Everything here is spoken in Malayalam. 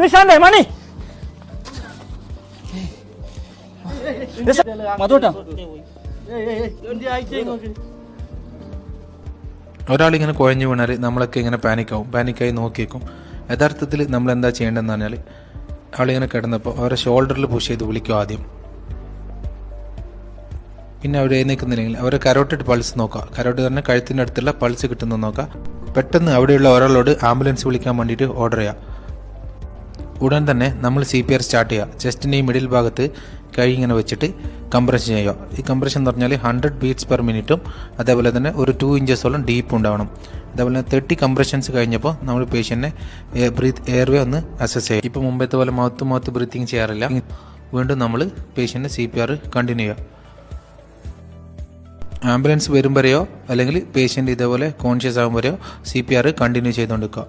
നിഷാന്റെ മണി. മധുട്ടാ. ഒരാളിങ്ങനെ കുഴഞ്ഞു വീണാൽ നമ്മളൊക്കെ ഇങ്ങനെ പാനിക്കാവും. പാനിക്കായി നോക്കിയേക്കും. യഥാർത്ഥത്തിൽ നമ്മൾ എന്താ ചെയ്യേണ്ടതെന്ന് പറഞ്ഞാൽ ആളിങ്ങനെ കിടന്നപ്പോൾ അവരെ ഷോൾഡറിൽ പുഷ് ചെയ്ത് വിളിക്കും ആദ്യം. പിന്നെ അവർ എഴുന്നേക്കുന്നില്ലെങ്കിൽ അവരെ കരോട്ടിട്ട് പൾസ് നോക്കുക കരോട്ട് തന്നെ കഴുത്തിന്റെ അടുത്തുള്ള പൾസ് കിട്ടുന്ന നോക്കുക പെട്ടെന്ന് അവിടെയുള്ള ഒരാളോട് ആംബുലൻസ് വിളിക്കാൻ വേണ്ടിയിട്ട് ഓർഡർ ചെയ്യുക ഉടൻ തന്നെ നമ്മൾ സി പി ആർ സ്റ്റാർട്ട് ചെയ്യുക. ചെസ്റ്റിന്റെ ഈ മിഡിൽ ഭാഗത്ത് കൈ ഇങ്ങനെ വെച്ചിട്ട് കംപ്രഷൻ ചെയ്യുക. ഈ കംപ്രഷൻ എന്ന് പറഞ്ഞാൽ ഹൺഡ്രഡ് ബീറ്റ്സ് പെർ മിനിറ്റും അതേപോലെ തന്നെ ഒരു ടു ഇഞ്ചസോളം ഡീപ്പ് ഉണ്ടാവണം. അതേപോലെ തേർട്ടി കംപ്രഷൻസ് കഴിഞ്ഞപ്പോൾ നമ്മൾ പേഷ്യന്റിനെ ബ്രീത്ത് എയർവേ ഒന്ന് അസസ് ചെയ്യുക. ഇപ്പോൾ മുമ്പത്തെ പോലെ മൗത്ത് മൗത്ത് ബ്രീത്തിങ് ചെയ്യാറില്ല. വീണ്ടും നമ്മൾ പേഷ്യന്റെ സി പി ആർ കണ്ടിന്യൂ ചെയ്യുക. ആംബുലൻസ് വരും വരെയോ അല്ലെങ്കിൽ പേഷ്യന്റ് ഇതേപോലെ കോൺഷ്യസ് ആകുമ്പോഴോ സി പി ആർ കണ്ടിന്യൂ ചെയ്തുകൊണ്ടിരിക്കുക.